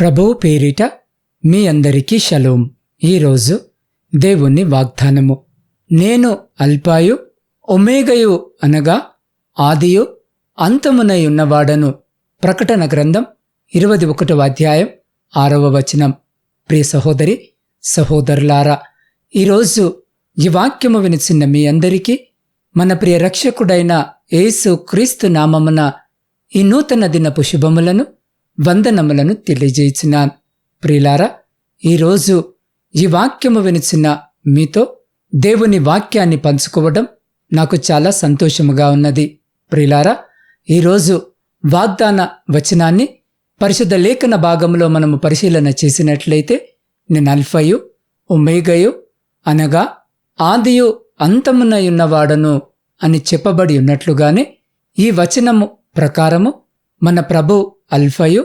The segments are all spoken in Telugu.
ప్రభువు పేరిట మీ అందరికీ షలోం. ఈరోజు దేవుని వాగ్దానము. నేను అల్పాయు ఒమేగయు అనగా ఆదియు అంతమునై ఉన్నవాడను. ప్రకటన గ్రంథం ఇరవై ఒకటవ అధ్యాయం ఆరవ వచనం. ప్రియ సహోదరి సహోదరులారా ఈరోజు ఈ వాక్యము వినిచిన్న మీ అందరికీ మన ప్రియ రక్షకుడైన యేసు క్రీస్తు నామమున ఈ నూతన దినపు శుభములను వందనములను తెలియజేయుచున్నాను ప్రిలారా ఈరోజు ఈ వాక్యము వినిచిన మీతో దేవుని వాక్యాన్ని పంచుకోవడం నాకు చాలా సంతోషముగా ఉన్నది. ప్రిలారా ఈరోజు వాగ్దాన వచనాన్ని పరిశుద్ధ లేఖన భాగంలో మనము పరిశీలన చేసినట్లయితే నేను అల్ఫయు ఒమేగయు అనగా ఆదియు అంతమునయున్నవాడను అని చెప్పబడి ఉన్నట్లుగానే ఈ వచనము ప్రకారము మన ప్రభు అల్ఫయు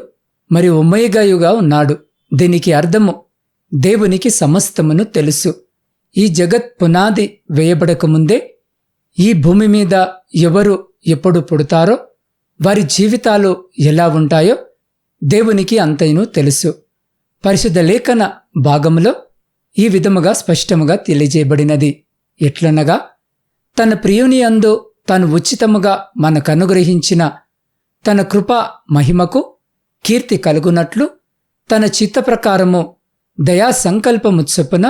మరియు ఉమ్మయగాయుగా ఉన్నాడు. దీనికి అర్థము దేవునికి సమస్తమును తెలుసు. ఈ జగత్ పునాది వేయబడకముందే ఈ భూమి మీద ఎవరు ఎప్పుడు పుడతారో వారి జీవితాలు ఎలా ఉంటాయో దేవునికి అంతైనూ తెలుసు. పరిశుద్ధ లేఖన భాగములో ఈ విధముగా స్పష్టముగా తెలియజేయబడినది. ఎట్లనగా తన ప్రియుని అందు తాను ఉచితముగా మనకు అనుగ్రహించిన తన కృప మహిమకు కీర్తి కలుగునట్లు తన చిత్త ప్రకారము దయా సంకల్పము చొప్పున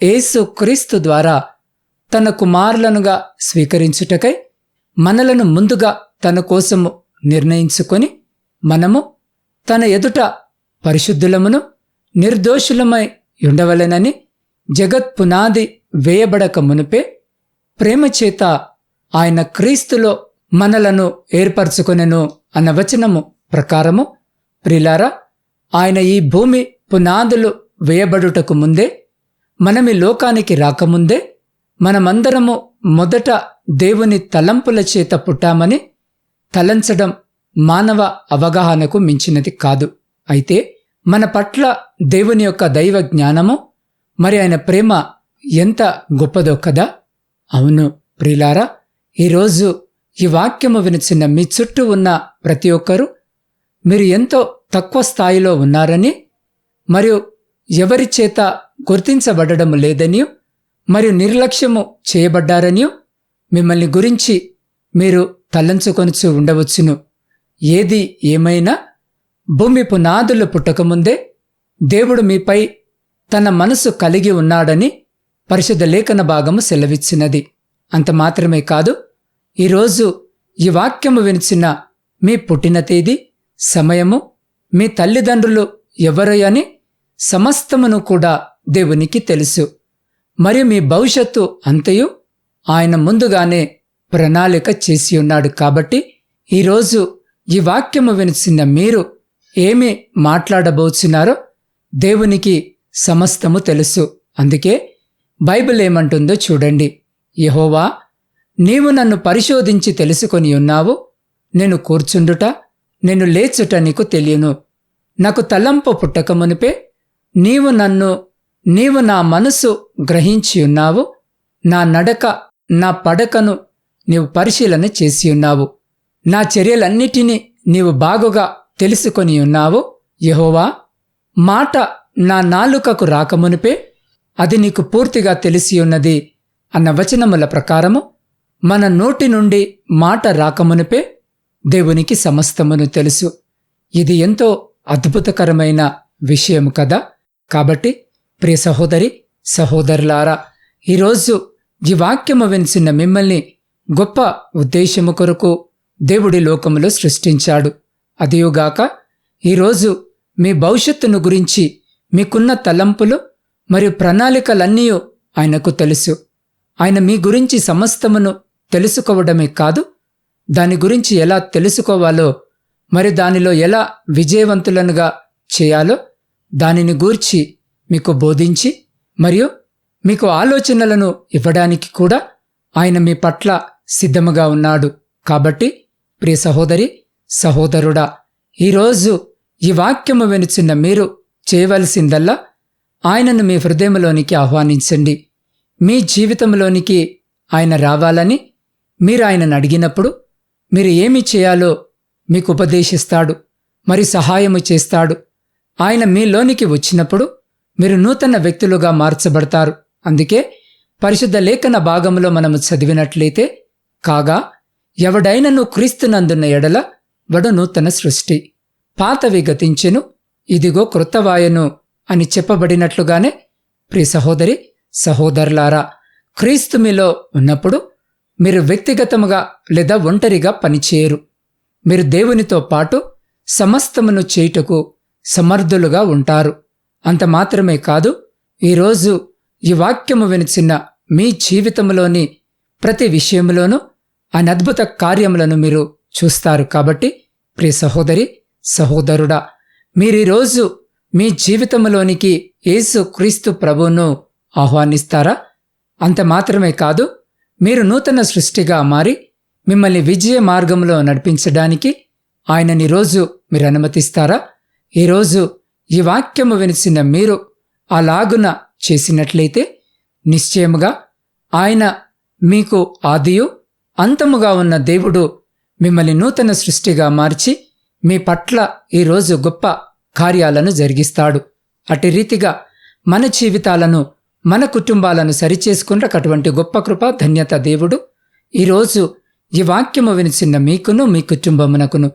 యేసు క్రీస్తు ద్వారా తన కుమారులనుగా స్వీకరించుటకై మనలను ముందుగా తన కోసము నిర్ణయించుకొని మనము తన ఎదుట పరిశుద్ధులమును నిర్దోషులమై ఉండవలెనని జగత్ పునాది వేయబడక మునుపే ప్రేమ చేత ఆయన క్రీస్తులో మనలను ఏర్పరచుకొనెను. అన్న వచనము ప్రకారము ప్రిలారా ఆయన ఈ భూమి పునాదులు వేయబడుటకు ముందే మనమి లోకానికి రాకముందే మనమందరము మొదట దేవుని తలంపుల చేత పుట్టామని తలంచడం మానవ అవగాహనకు మించినది కాదు. అయితే మన పట్ల దేవుని యొక్క దైవ జ్ఞానము మరి ఆయన ప్రేమ ఎంత గొప్పదో కదా? అవును ప్రిలారా ఈరోజు ఈ వాక్యము వినిచిన మీ చుట్టూ ఉన్న ప్రతి ఒక్కరూ మీరు ఎంతో తక్కువ స్థాయిలో ఉన్నారని మరియు ఎవరి చేత గుర్తించబడడం లేదని మరియు నిర్లక్ష్యము చేయబడ్డారని మిమ్మల్ని గురించి మీరు తలంచుకొనుచు ఉండవచ్చును. ఏది ఏమైనా భూమి పునాదులు పుట్టకముందే దేవుడు మీపై తన మనసు కలిగి ఉన్నాడని పరిశుద్ధ లేఖన భాగము సెలవిచ్చినది. అంత మాత్రమే కాదు ఈరోజు ఈ వాక్యము వినిచిన మీ పుట్టిన తేదీ సమయము మీ తల్లిదండ్రులు ఎవరని సమస్తమును కూడా దేవునికి తెలుసు. మరియు మీ భవిష్యత్తు అంతయు ఆయన ముందుగానే ప్రణాళిక చేసి ఉన్నాడు కాబట్టి ఈరోజు ఈ వాక్యము వినిచిన మీరు ఏమి మాట్లాడబోచున్నారో దేవునికి సమస్తము తెలుసు. అందుకే బైబిల్ ఏమంటుందో చూడండి. యహోవా నీవు నన్ను పరిశోధించి తెలుసుకొని ఉన్నావు. నేను కూర్చుండుట నేను లేచుట నీకు తెలియను. నాకు తలంపు పుట్టకమునిపే నీవు నన్ను నీవు నా మనసు గ్రహించి ఉన్నావు. నా నడక నా పడకను నీవు పరిశీలన చేసి ఉన్నావు. నా చర్యలన్నిటినీ నీవు బాగుగా తెలుసుకొని ఉన్నావు. యహోవా మాట నా నాలుకకు రాకమునిపే అది నీకు పూర్తిగా తెలిసి ఉన్నది అన్న వచనముల ప్రకారము మన నోటి నుండి మాట రాకమునిపే దేవునికి సమస్తమును తెలుసు. ఇది ఎంతో అద్భుతకరమైన విషయం కదా? కాబట్టి ప్రియ సహోదరి సహోదరులారా ఈరోజు ఈ వాక్యము వినిసిన మిమ్మల్ని గొప్ప ఉద్దేశము కొరకు దేవుడి లోకములో సృష్టించాడు. అదియుగాక ఈరోజు మీ భవిష్యత్తును గురించి మీకున్న తలంపులు మరియు ప్రణాళికలన్నీ ఆయనకు తెలుసు. ఆయన మీ గురించి సమస్తమును తెలుసుకోవడమే కాదు దాని గురించి ఎలా తెలుసుకోవాలో మరి దానిలో ఎలా విజయవంతులనుగా చేయాలో దానిని గూర్చి మీకు బోధించి మరియు మీకు ఆలోచనలను ఇవ్వడానికి కూడా ఆయన మీ పట్ల సిద్ధముగా ఉన్నాడు. కాబట్టి ప్రియ సహోదరి సహోదరుడా ఈరోజు ఈ వాక్యము వెనుచున్న మీరు చేయవలసిందల్లా ఆయనను మీ హృదయంలోనికి ఆహ్వానించండి. మీ జీవితంలోనికి ఆయన రావాలని మీరు ఆయనను అడిగినప్పుడు మీరు ఏమి చేయాలో మీకు ఉపదేశిస్తాడు మరి సహాయము చేస్తాడు. ఆయన మీలోనికి వచ్చినప్పుడు మీరు నూతన వ్యక్తులుగా మార్చబడతారు. అందుకే పరిశుద్ధ లేఖన భాగంలో మనము చదివినట్లయితే కాగా ఎవడైనను క్రీస్తునందున్న ఎడల వడు నూతన సృష్టి. పాతవి గతించెను ఇదిగో క్రొత్తవాయను అని చెప్పబడినట్లుగానే ప్రియ సహోదరి సహోదరులారా క్రీస్తు మీలో ఉన్నప్పుడు మీరు వ్యక్తిగతముగా లేదా ఒంటరిగా పనిచేయరు. మీరు దేవునితో పాటు సమస్తమును చేయుటకు సమర్థులుగా ఉంటారు. అంత మాత్రమే కాదు ఈరోజు ఈ వాక్యము వినిచిన మీ జీవితంలోని ప్రతి విషయంలోనూ ఆయన అద్భుత కార్యములను మీరు చూస్తారు కాబట్టి ప్రియ సహోదరి సహోదరుడా మీరు ఈరోజు మీ జీవితంలోనికి యేసు క్రీస్తు ప్రభువును ఆహ్వానిస్తారా? అంత మాత్రమే కాదు మీరు నూతన సృష్టిగా మారి మిమ్మల్ని విజయ మార్గంలో నడిపించడానికి ఆయనని రోజు మీరు అనుమతిస్తారా? ఈరోజు ఈ వాక్యము వినిసిన మీరు అలాగున చేసినట్లయితే నిశ్చయముగా ఆయన మీకు ఆదియు అంతముగా ఉన్న దేవుడు మిమ్మల్ని నూతన సృష్టిగా మార్చి మీ పట్ల ఈరోజు గొప్ప కార్యాలను జరిగిస్తాడు. అటు రీతిగా మన జీవితాలను మన కుటుంబాలను సరిచేసుకున్న అటువంటి గొప్ప కృప ధన్యత దేవుడు. ఈరోజు ఈ వాక్యము వినిచిన్న మీకును మీ కుటుంబమునకును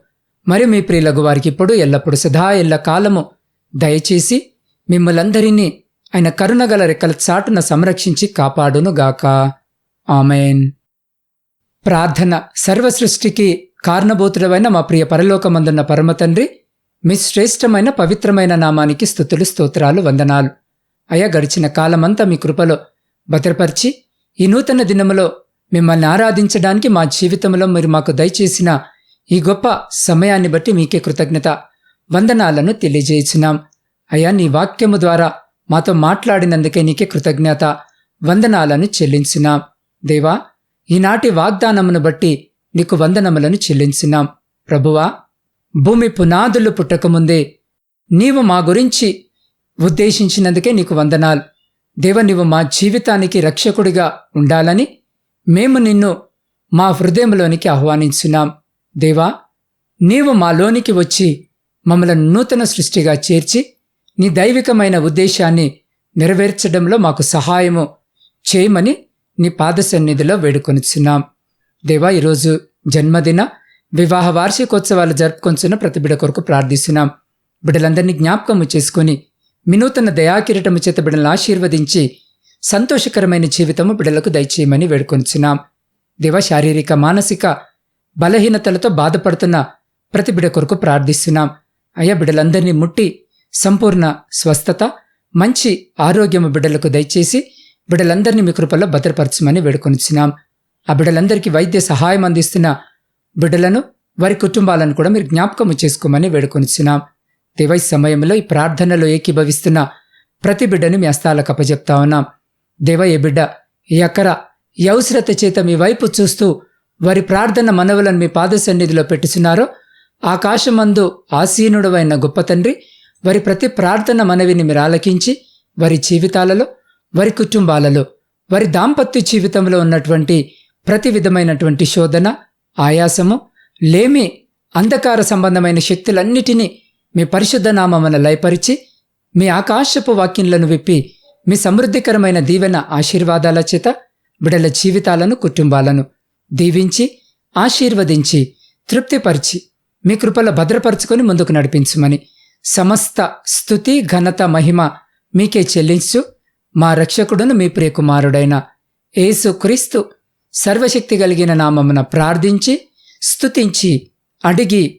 మరి మీ ప్రియులకు వారికి ఇప్పుడు ఎల్లప్పుడు సదా ఎల్ల కాలము దయచేసి మిమ్మలందరినీ ఆయన కరుణగల రెక్కల చాటున సంరక్షించి కాపాడునుగాక ఆమెన్. ప్రార్థన సర్వసృష్టికి కారణభూతుడమైన మా ప్రియ పరలోకమందున్న పరమతండ్రి మీ శ్రేష్టమైన పవిత్రమైన నామానికి స్థుతులు స్తోత్రాలు వందనాలు. అయ్యా గడిచిన కాలమంతా మీ కృపలో భద్రపరిచి ఈ నూతన దినములో మిమ్మల్ని ఆరాధించడానికి మా జీవితంలో మీరు మాకు దయచేసిన ఈ గొప్ప సమయాన్ని బట్టి మీకే కృతజ్ఞత వందనాలను తెలియజేయించున్నాం అయ్యా నీ వాక్యము ద్వారా మాతో మాట్లాడినందుకే నీకే కృతజ్ఞత వందనాలను చెల్లించున్నాం. దేవా ఈనాటి వాగ్దానమును బట్టి నీకు వందనములను చెల్లించున్నాం. ప్రభువా భూమి పునాదులు పుట్టకముందే నీవు మా గురించి ఉద్దేశించినందుకే నీకు వందనాలు. దేవ నీవు మా జీవితానికి రక్షకుడిగా ఉండాలని మేము నిన్ను మా హృదయంలోనికి ఆహ్వానించున్నాం. దేవా నీవు మాలోనికి వచ్చి మమ్మల్ని నూతన సృష్టిగా చేర్చి నీ దైవికమైన ఉద్దేశాన్ని నెరవేర్చడంలో మాకు సహాయము చేయమని నీ పాద సన్నిధిలో వేడుకొనిచున్నాం. దేవా ఈరోజు జన్మదిన వివాహ వార్షికోత్సవాలు జరుపుకొంచున్న ప్రతి బిడ కొరకు ప్రార్థిస్తున్నాం. బిడ్డలందరినీ జ్ఞాపకము చేసుకుని వినూతన దయాకిరటము చేత బిడలను ఆశీర్వదించి సంతోషకరమైన జీవితము బిడలకు దయచేయమని వేడుకొంచున్నాం. దివ శారీరక మానసిక బలహీనతలతో బాధపడుతున్న ప్రతి బిడ కొరకు ప్రార్థిస్తున్నాం. అయ్యా బిడ్డలందరినీ ముట్టి సంపూర్ణ స్వస్థత మంచి ఆరోగ్యము బిడ్డలకు దయచేసి బిడ్డలందరినీ మీ కృపల్లో భద్రపరచమని వేడుకొనిచ్చినాం ఆ బిడ్డలందరికీ వైద్య సహాయం అందిస్తున్న బిడ్డలను వారి కుటుంబాలను కూడా మీరు జ్ఞాపకము చేసుకోమని వేడుకొనిచ్చినాం దేవై సమయంలో ఈ ప్రార్థనలో ఏకీభవిస్తున్న ప్రతి బిడ్డను మీ అస్తాలకు అప్పచెప్తా ఉన్నాం. దేవ ఏ బిడ్డ ఎకర ఈ అవసరత చేత మీ వైపు చూస్తూ వారి ప్రార్థన మనవులను మీ పాద సన్నిధిలో పెట్టుచున్నారో ఆకాశమందు ఆసీనుడవైన గొప్ప తండ్రి వారి ప్రతి ప్రార్థన మనవిని మీరు ఆలకించి వారి జీవితాలలో వారి కుటుంబాలలో వారి దాంపత్య జీవితంలో ఉన్నటువంటి ప్రతి విధమైనటువంటి శోధన ఆయాసము లేమి అంధకార సంబంధమైన శక్తులన్నిటినీ మీ పరిశుద్ధ నామమున లయపరిచి మీ ఆకాశపు వాక్యంలను విప్పి మీ సమృద్ధికరమైన దీవెన ఆశీర్వాదాల చేత బిడల జీవితాలను కుటుంబాలను దీవించి ఆశీర్వదించి తృప్తిపరిచి మీ కృపల భద్రపరుచుకొని ముందుకు నడిపించమని సమస్త స్థుతి ఘనత మహిమ మీకే చెల్లించు. మా రక్షకుడును మీ ప్రియకుమారుడైన యేసు క్రీస్తు సర్వశక్తి కలిగిన నామమున ప్రార్థించి స్తుతించి అడిగి